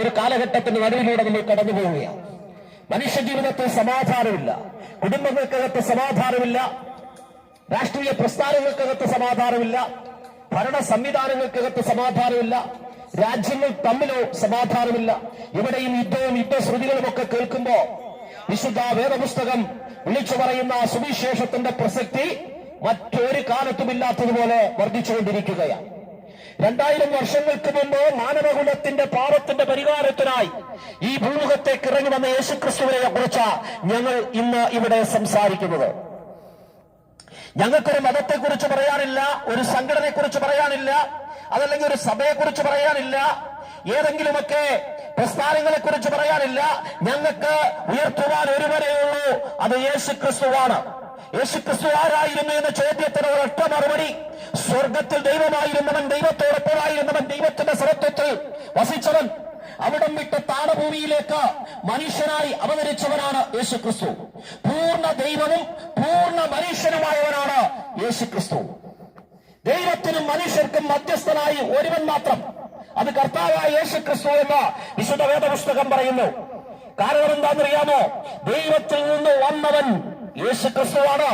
ഒരു കാലഘട്ടത്തിന്റെ നടുവിലൂടെ നമ്മൾ കടന്നു പോവുകയാണ്. മനുഷ്യ ജീവിതത്തിൽ സമാധാനമില്ല. കുടുംബങ്ങൾക്കകത്ത് സമാധാനമില്ല. രാഷ്ട്രീയ പ്രസ്ഥാനങ്ങൾക്കകത്ത് സമാധാനമില്ല. ഭരണ സംവിധാനങ്ങൾക്കകത്ത് സമാധാനമില്ല. രാജ്യങ്ങൾ തമ്മിലോ സമാധാനമില്ല. ഇവിടെയും യുദ്ധവും യുദ്ധശ്രുതികളും ഒക്കെ കേൾക്കുമ്പോ വിശുദ്ധ വേദപുസ്തകം വിളിച്ചു പറയുന്ന സുവിശേഷത്തിന്റെ പ്രസക്തി മറ്റൊരു കാലത്തുമില്ലാത്തതുപോലെ വർദ്ധിച്ചുകൊണ്ടിരിക്കുകയാണ്. രണ്ടായിരം വർഷങ്ങൾക്ക് മുമ്പ് മാനവകുലത്തിന്റെ പാപത്തിന്റെ പരിഹാരത്തിനായി ഈ ഭൂമുഖത്തേക്ക് ഇറങ്ങി വന്ന യേശുക്രിസ്തുവിനെ കുറിച്ച് ഞങ്ങൾ ഇന്ന് ഇവിടെ സംസാരിക്കുന്നത്. ഞങ്ങൾക്കൊരു മതത്തെക്കുറിച്ച് പറയാനില്ല ഒരു സംഘടനയെക്കുറിച്ച് പറയാനില്ല അതല്ലെങ്കിൽ ഒരു സഭയെക്കുറിച്ച് പറയാനില്ല ഏതെങ്കിലുമൊക്കെ പ്രസ്ഥാനങ്ങളെ കുറിച്ച് പറയാനില്ല. ഞങ്ങൾക്ക് ഉയർത്തുവാൻ ഒരുവരെയുള്ളൂ അത് യേശു ക്രിസ്തുവാണ് യേശു ക്രിസ്തു ആരായിരുന്നു എന്ന ചോദ്യത്തിന് ഒരൊറ്റ മറുപടി. സ്വർഗത്തിൽ ദൈവമായിരുന്നവൻ ദൈവത്തോടൊപ്പമായിരുന്നവൻ ദൈവത്തിന്റെ സമത്വത്തിൽ വസിച്ചവൻ അവിടം വിട്ട് താണഭൂമിയിലേക്ക് മനുഷ്യനായി അവതരിച്ചവനാണ് യേശുക്രിസ്തു. പൂർണ ദൈവവും പൂർണ മനുഷ്യനുമായവനാണ് യേശുക്രിസ്തു. ദൈവത്തിനും മനുഷ്യർക്കും മധ്യസ്ഥനായി ഒരുവൻ മാത്രം. അത് കർത്താവായ യേശു ക്രിസ്തു എന്ന വിശുദ്ധ വേദപുസ്തകം പറയുന്നു. കാരണം എന്താണെന്നറിയാമോ? ദൈവത്തിൽ നിന്ന് വന്നവൻ യേശു ക്രിസ്തുവാണ്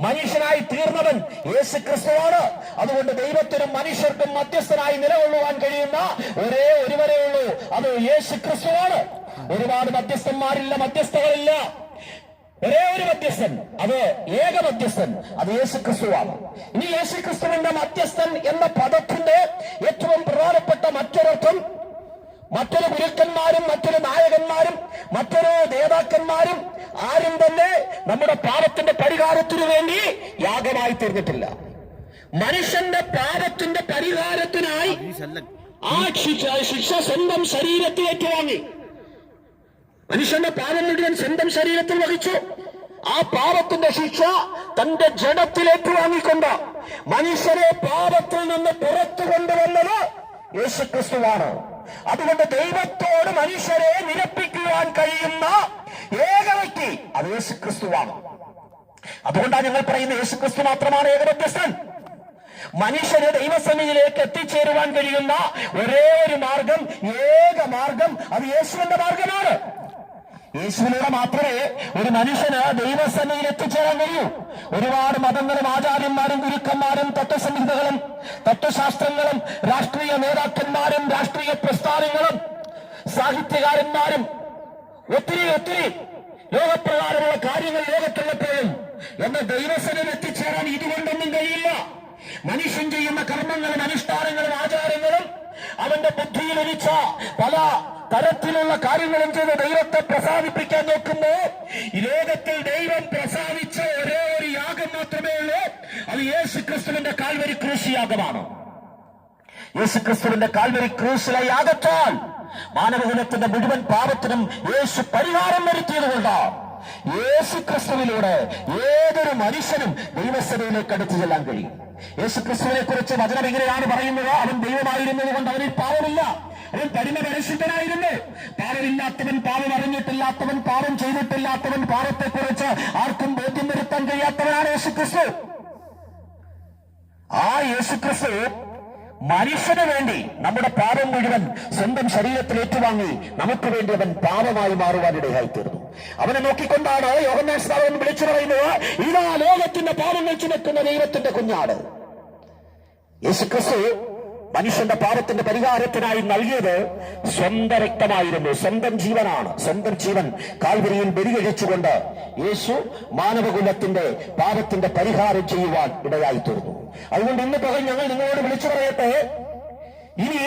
മനുഷ്യനായി തീർന്നവൻ യേശു ക്രിസ്തുവാണ് അതുകൊണ്ട് ദൈവത്തിനും മനുഷ്യർക്കും മധ്യസ്ഥനായി നിലകൊള്ളുവാൻ കഴിയുന്ന ഒരേ ഒരുവരേ ഉള്ളൂ. അത് യേശു ക്രിസ്തുവാണ് ഒരുപാട് മധ്യസ്ഥന്മാരില്ല മധ്യസ്ഥകളില്ല. ഒരേ ഒരു മധ്യസ്ഥൻ അത് ഏക മധ്യസ്ഥൻ അത് യേശു ക്രിസ്തുവാണ് ഇനി യേശു ക്രിസ്തുവിന്റെ മധ്യസ്ഥൻ എന്ന പദത്തിന്റെ ഏറ്റവും പ്രധാനപ്പെട്ട മറ്റൊരർത്ഥം മറ്റൊരു ഗുരുക്കന്മാരും മറ്റൊരു നായകന്മാരും മറ്റൊരു നേതാക്കന്മാരും ആരും തന്നെ നമ്മുടെ പാപത്തിന്റെ പരിഹാരത്തിനു വേണ്ടി യാഗമായി തീർന്നിട്ടില്ല. മനുഷ്യന്റെ പാപത്തിന്റെ പരിഹാരത്തിനായി ആ ശിക്ഷ ശിക്ഷ സ്വന്തം ശരീരത്തിൽ ഏറ്റുവാങ്ങി. മനുഷ്യന്റെ പാപം മുഴുവൻ സ്വന്തം ശരീരത്തിൽ വഹിച്ചു. ആ പാപത്തിന്റെ ശിക്ഷ തന്റെ ജഡത്തിൽ ഏറ്റുവാങ്ങിക്കൊണ്ട് മനുഷ്യരെ പാപത്തിൽ നിന്ന് പുറത്തു കൊണ്ടുവന്നത് യേശുക്രിസ്തുവാണ്. അതുകൊണ്ട് ദൈവത്തോട് മനുഷ്യരെ നിരപ്പിക്കുവാൻ കഴിയുന്ന ഏക വ്യക്തി അത് യേശുക്രിസ്തുവാണ്. അതുകൊണ്ടാണ് ഞങ്ങൾ പറയുന്ന യേശുക്രിസ്തു മാത്രമാണ് ഏക വ്യത്യസ്തൻ. മനുഷ്യരെ ദൈവസന്നിധിയിലേക്ക് എത്തിച്ചേരുവാൻ കഴിയുന്ന ഒരേ ഒരു മാർഗം ഏക മാർഗം അത് യേശുവിന്റെ മാർഗമാണ്. യേശുവിലൂടെ മാത്രമേ ഒരു മനുഷ്യന് ദൈവസന്നിധിയിൽ എത്തിച്ചേരാൻ കഴിയൂ. ഒരുപാട് മതങ്ങളും ആചാര്യന്മാരും ഗുരുക്കന്മാരും തത്വസംഹിതകളും തത്വശാസ്ത്രങ്ങളും രാഷ്ട്രീയ നേതാക്കന്മാരും രാഷ്ട്രീയ പ്രസ്ഥാനങ്ങളും സാഹിത്യകാരന്മാരും ഒത്തിരി ഒത്തിരി ലോകപ്രകാരമുള്ള കാര്യങ്ങൾ ലോകത്തുള്ളപ്പോഴും എന്ന ദൈവസനിൽ എത്തിച്ചേരാൻ ഇതുകൊണ്ടൊന്നും കഴിയില്ല. മനുഷ്യൻ ചെയ്യുന്ന കർമ്മങ്ങളും അനുഷ്ഠാനങ്ങളും ആചാരങ്ങളും അവന്റെ ബുദ്ധിയിൽ ഒലിച്ച പല തരത്തിലുള്ള കാര്യങ്ങളും ചെയ്ത് ദൈവത്തെ പ്രസാദിപ്പിക്കാൻ നോക്കുമ്പോ ലോകത്തിൽ ദൈവം പ്രസാദിച്ച ഒരേ ഒരു യാഗം മാത്രമേ ഉള്ളൂ. അത് യേശു ക്രിസ്തുവിന്റെ കാൽവരി കൃഷി യാഗമാണ്. യേശു ക്രിസ്തുവിന്റെ കാൽവരി ക്രൂശിലെ യാഗത്താൽ മാനവകുലത്തിന്റെ മുഴുവൻ പാപത്തിനും യേശു പരിഹാരം വരുത്തിയതുകൊണ്ട് യേശു ക്രിസ്തുവിലൂടെ ഏതൊരു മനുഷ്യനും ദൈവസഭയിലേക്ക് അടുത്തു ചെല്ലാൻ കഴിയും. യേശു ക്രിസ്തുവിനെ കുറിച്ച് വചനം എങ്ങനെയാണ് പറയുന്നത്? അവൻ ദൈവമായിരുന്നത് കൊണ്ട് അവനിൽ പാവമില്ല അവൻ പരിമ പരിശുദ്ധനായിരുന്നു. പാവമില്ലാത്തവൻ പാവം അറിഞ്ഞിട്ടില്ലാത്തവൻ പാവം ചെയ്തിട്ടില്ലാത്തവൻ പാപത്തെക്കുറിച്ച് ആർക്കും ബോധ്യം വരുത്താൻ കഴിയാത്തവനാണ് യേശു ക്രിസ്തു ആ യേശുക്രിസ്തു മനുഷ്യന് വേണ്ടി നമ്മുടെ പാപം മുഴുവൻ സ്വന്തം ശരീരത്തിൽ ഏറ്റുവാങ്ങി നമുക്ക് വേണ്ടി അവൻ പാപമായി മാറുവാൻ ഇടയായി തീർന്നു അവനെ നോക്കിക്കൊണ്ടാണ് സ്ഥാപനം വിളിച്ചു പറയുന്നത് ഇതാ ലോകത്തിന്റെ പാപങ്ങൾ ചുമക്കുന്ന ദൈവത്തിന്റെ കുഞ്ഞാട്. യേശുക്രിസ്തു മനുഷ്യന്റെ പാപത്തിന്റെ പരിഹാരത്തിനായി നൽകിയത് സ്വന്തം രക്തമായിരുന്നു. സ്വന്തം ജീവനാണ്. സ്വന്തം ജീവൻ കാൽവരിയിൽ ബലികഴിച്ചുകൊണ്ട് യേശു മാനവകുലത്തിന്റെ പാപത്തിന്റെ പരിഹാരം ചെയ്യുവാൻ ഇടയായി തീർന്നു അതുകൊണ്ട് ഇന്ന് പകൽ ഞങ്ങൾ നിങ്ങളോട് വിളിച്ചു പറയട്ടെ? ഇനി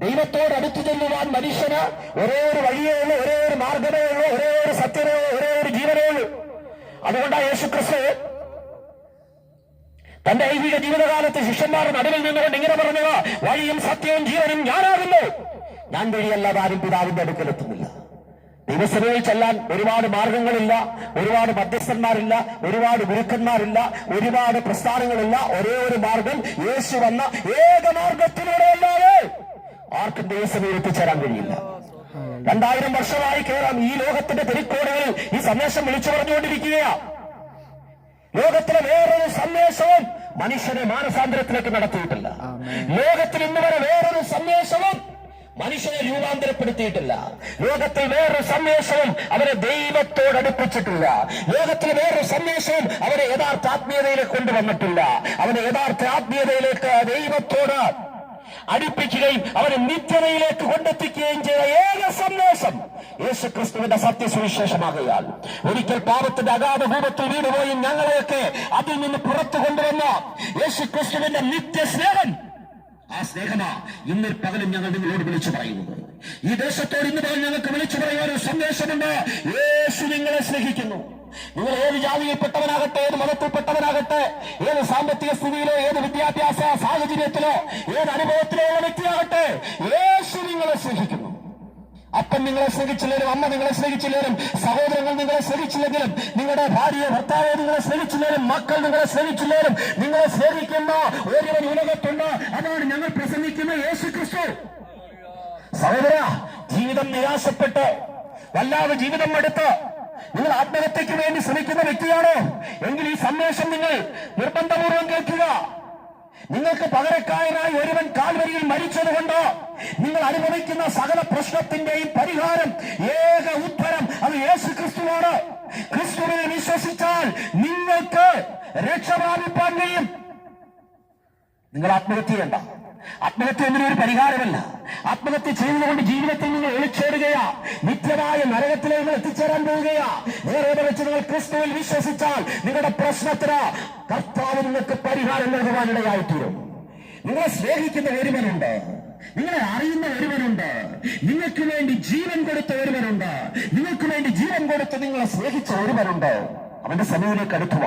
ദൈവത്തോട് അടുത്തു ചെല്ലുവാൻ മനുഷ്യന് ഒരേ ഒരു വഴിയേ ഉള്ളൂ ഒരേ ഒരു മാർഗമേ ഉള്ളൂ ഒരേ ഒരു സത്യമേ ഉള്ളൂ ഒരേ ഒരു ജീവനേ ഉള്ളൂ. അതുകൊണ്ടാണ് യേശു ക്രിസ്തു തന്റെ ഐഹിക ജീവിതകാലത്ത് ശിഷ്യന്മാർ നടുവിൽ നിന്നുകൊണ്ട് ഇങ്ങനെ പറഞ്ഞത് വഴിയും സത്യവും ജീവനും ഞാനാകുന്നു. ഞാൻ വഴിയല്ലാതെ ആരും പിതാവിന്റെ അടുക്കലെത്തുന്നില്ല ദിവസങ്ങളിൽ ചെല്ലാൻ ഒരുപാട് മാർഗങ്ങളില്ല ഒരുപാട് മധ്യസ്ഥന്മാരില്ല ഒരുപാട് ഗുരുക്കന്മാരില്ല ഒരുപാട് പ്രസ്ഥാനങ്ങളില്ല. ഒരേ ഒരു മാർഗം യേശു വന്ന ഏക മാർഗത്തിലൂടെ അല്ലാതെ ആർക്കും ദിവസമേ എത്തിച്ചേരാൻ കഴിയില്ല. രണ്ടായിരം വർഷമായി കേരളം ഈ ലോകത്തിന്റെ തെരിക്കോടുകളിൽ ഈ സന്ദേശം വിളിച്ചു പറഞ്ഞുകൊണ്ടിരിക്കുകയാണ്. ലോകത്തിലെ വേറൊരു സന്ദേശവും മനുഷ്യനെ മാനസാന്തരത്തിലേക്ക് നടത്തിയിട്ടില്ല. ലോകത്തിൽ ഇന്ന് വരെ വേറൊരു സന്ദേശവും മനുഷ്യനെ രൂപാന്തരപ്പെടുത്തിയിട്ടില്ല. ലോകത്തിൽ വേറൊരു സന്ദേശവും അവരെ ദൈവത്തോട് അടുപ്പിച്ചിട്ടില്ല. ലോകത്തിൽ വേറൊരു സന്ദേശവും അവരെ യഥാർത്ഥ ആത്മീയതയിലേക്ക് കൊണ്ടുവന്നിട്ടില്ല. അവനെ യഥാർത്ഥ ആത്മീയതയിലേക്ക് ദൈവത്തോട് അടുപ്പിക്കുകയും അവരെ നിത്യതയിലേക്ക് കൊണ്ടെത്തിക്കുകയും ചെയ്ത ഏക സന്ദേശം യേശു ക്രിസ്തുവിന്റെ സത്യസുവിശേഷമാകയാൽ ഒരിക്കൽ പാപത്തിന്റെ അഗാധ വീട് വീണുപോയി ഞങ്ങളെയൊക്കെ അതിൽ നിന്ന് പുറത്തു കൊണ്ടുവന്ന. യേശു ക്രിസ്തുവിന്റെ നിത്യ സ്നേഹം ആ സ്നേഹമാ ഇന്ന് പകലും ഞങ്ങൾ നിങ്ങളോട് വിളിച്ചു പറയുന്നത്. ഈ ദേശത്തോട് ഇന്ന് പകൽ ഞങ്ങൾക്ക് വിളിച്ചു പറയുവാൻ ഒരു സന്ദേശമുണ്ട്. യേശു നിങ്ങളെ സ്നേഹിക്കുന്നു. നിങ്ങൾ ഏത് ജാതിയിൽപ്പെട്ടവനാകട്ടെ ഏത് മതത്തിൽപ്പെട്ടവനാകട്ടെ ഏത് സാമ്പത്തിക സ്ഥിതിയിലോ ഏത് വിദ്യാഭ്യാസ സാഹചര്യത്തിലോ ഏത് അനുഭവത്തിലോ ഉള്ള വ്യക്തിയാകട്ടെ യേശു നിങ്ങളെ സ്നേഹിക്കുന്നു. അപ്പൻ നിങ്ങളെ സ്നേഹിച്ചില്ലേലും അമ്മ നിങ്ങളെ സ്നേഹിച്ചില്ലേലും സഹോദരങ്ങൾ നിങ്ങളെ സ്നേഹിച്ചില്ലെങ്കിലും നിങ്ങളുടെ ഭാര്യ ഭർത്താവെ നിങ്ങളെ സ്നേഹിച്ചില്ലേലും മക്കൾ നിങ്ങളെ സ്നേഹിച്ചില്ലേലും നിങ്ങളെ സ്നേഹിക്കുന്ന ഒരുവൻ ഉലകത്തുണ്ട്. അതാണ് ഞങ്ങൾ പ്രസംഗിക്കുന്ന യേശു ക്രിസ്തു. സഹോദര ജീവിതം നിരാശപ്പെട്ട് വല്ലാതെ ജീവിതം എടുത്ത് നിങ്ങൾ ആത്മഹത്യക്ക് വേണ്ടി ശ്രമിക്കുന്ന വ്യക്തിയാണോ? എങ്കിൽ ഈ സന്ദേശം നിങ്ങൾ നിർബന്ധപൂർവം കേൾക്കുക. നിങ്ങൾക്ക് പകരക്കാരനായി ഒരുവൻ കാൽവരിയിൽ മരിച്ചതുകൊണ്ട് നിങ്ങൾ അനുഭവിക്കുന്ന സകല പ്രശ്നത്തിന്റെയും പരിഹാരം ഏക ഉത്തരം അത് യേശു ക്രിസ്തുവാണ് ക്രിസ്തുവിനെ വിശ്വസിച്ചാൽ നിങ്ങൾക്ക് രക്ഷ പ്രാപിപ്പാൻ കഴിയും. നിങ്ങൾ ആത്മഹത്യ ചെയ്യണ്ട. ആത്മഹത്യ എന്നൊരു പരിഹാരമല്ല. ആത്മഹത്യ ചെയ്യുന്നതുകൊണ്ട് ജീവിതത്തിൽ നിങ്ങൾ ഒളിച്ചോടുകയാ. നിത്യമായ നരകത്തിലേക്ക് നിങ്ങൾ എത്തിച്ചേരാൻ പോവുകയാ. വേറെ വെച്ച് നിങ്ങൾ ക്രിസ്തുവിൽ വിശ്വസിച്ചാൽ നിങ്ങളുടെ പ്രശ്നത്തിന് കർത്താവ് നിങ്ങൾക്ക് പരിഹാരം നൽകുവാനിടയായിത്തീരും. നിങ്ങളെ സ്നേഹിക്കുന്ന ഒരുവനുണ്ട്. നിങ്ങളെ അറിയുന്ന ഒരുവനുണ്ട്. നിങ്ങൾക്ക് വേണ്ടി ജീവൻ കൊടുത്ത ഒരുവനുണ്ട്. നിങ്ങൾക്ക് വേണ്ടി ജീവൻ കൊടുത്ത് നിങ്ങളെ സ്നേഹിച്ച ഒരുവനുണ്ട്. അവന്റെ സന്നിധിയിലേക്ക് അടുക്കുക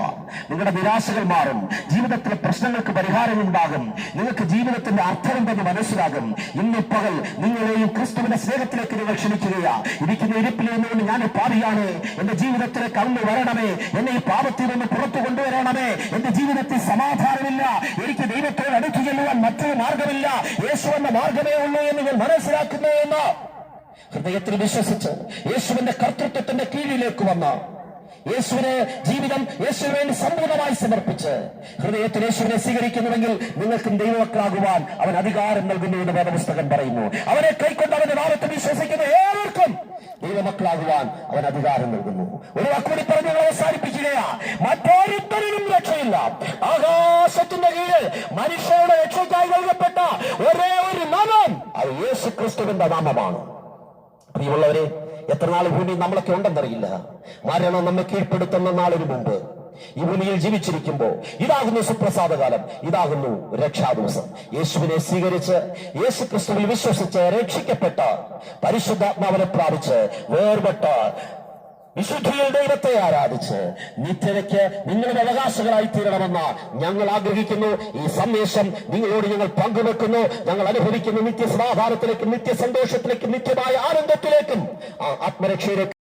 നിങ്ങളുടെ നിരാശകൾ മാറും. ജീവിതത്തിലെ പ്രശ്നങ്ങൾക്ക് പരിഹാരം ഉണ്ടാകും. നിങ്ങൾക്ക് ജീവിതത്തിന്റെ അർത്ഥം തന്നെ മനസ്സിലാകും. ഇന്ന് പകൽ നിങ്ങളെയും ക്രിസ്തുവിന്റെ സ്നേഹത്തിലേക്ക് നിങ്ങൾ ക്ഷണിക്കുകയാ. ഇരിക്കുന്ന ഇരിപ്പിൽ നിന്നുകൊണ്ട് ഞാൻ പാപിയാണ്. എന്റെ ജീവിതത്തിലേക്ക് കണ്ണു വരണമേ. എന്നെ ഈ പാപത്തിൽ നിന്ന് പുറത്തു കൊണ്ടുവരണമേ. എന്റെ ജീവിതത്തിൽ സമാധാനമില്ല. എനിക്ക് ദൈവത്തോട് അടുത്തു ചെല്ലുവാൻ മറ്റൊരു മാർഗമില്ല. യേശു എന്ന മാർഗമേ ഉള്ളൂ എന്ന് ഞാൻ മനസ്സിലാക്കുന്നു എന്ന് ഹൃദയത്തിൽ വിശ്വസിച്ച് യേശുവിന്റെ കർത്തൃത്വത്തിന്റെ കീഴിലേക്ക് വന്ന. യേശുവിന് ജീവിതം യേശുവിന് വേണ്ടി സമ്പൂർണമായി സമർപ്പിച്ച് ഹൃദയത്തിൽ യേശുവിനെ സ്വീകരിക്കുന്നുവെങ്കിൽ നിങ്ങൾക്കും ദൈവമക്കളാകുവാൻ അവൻ അധികാരം നൽകുന്നു എന്ന് വേദപുസ്തകം പറയുന്നു. അവനെ കൈക്കൊണ്ട് അവന്റെ നാമത്തിൽ വിശ്വസിക്കുന്ന ഏവർക്കും ദൈവമക്കളാകുവാൻ അവൻ അധികാരം നൽകുന്നു. ഒരു വാക്കുകൂടി പറഞ്ഞു അവസാനിപ്പിക്കുകയാ. മറ്റൊരുത്തരിലും രക്ഷയില്ല. ആകാശത്തിന്റെ കീഴിൽ മനുഷ്യരുടെ രക്ഷയ്ക്കായി നൽകപ്പെട്ട ഒരേ ഒരു നാമം അത് യേശു ക്രിസ്തുവിന്റെ നാമമാണ്. പ്രിയമുള്ളവരെ എത്ര നാൾ ഭൂമി നമ്മളൊക്കെ ഉണ്ടെന്നറിയില്ല. മരണം നമ്മെ കീഴ്പ്പെടുത്തുന്ന നാളിന് മുമ്പ് ഈ ഭൂമിയിൽ ജീവിച്ചിരിക്കുമ്പോ ഇതാകുന്നു സുപ്രസാദ കാലം ഇതാകുന്നു രക്ഷാദിവസം. യേശുവിനെ സ്വീകരിച്ച് യേശു ക്രിസ്തുവിൽ വിശ്വസിച്ച് രക്ഷിക്കപ്പെട്ട പരിശുദ്ധാത്മാവിനെ പ്രാപിച്ച് വേർപെട്ട വിശുദ്ധിയിൽ ദൈവത്തെ ആരാധിച്ച് നിത്യതയ്ക്ക് നിങ്ങളുടെ അവകാശങ്ങളായി തീരണമെന്ന് ഞങ്ങൾ ആഗ്രഹിക്കുന്നു. ഈ സന്ദേശം നിങ്ങളോട് ഞങ്ങൾ പങ്കുവെക്കുന്നു. ഞങ്ങൾ അനുഭവിക്കുന്ന നിത്യസമാധാനത്തിലേക്കും നിത്യസന്തോഷത്തിലേക്കും നിത്യമായ ആനന്ദത്തിലേക്കും. ആത്മരക്ഷയിലേക്കും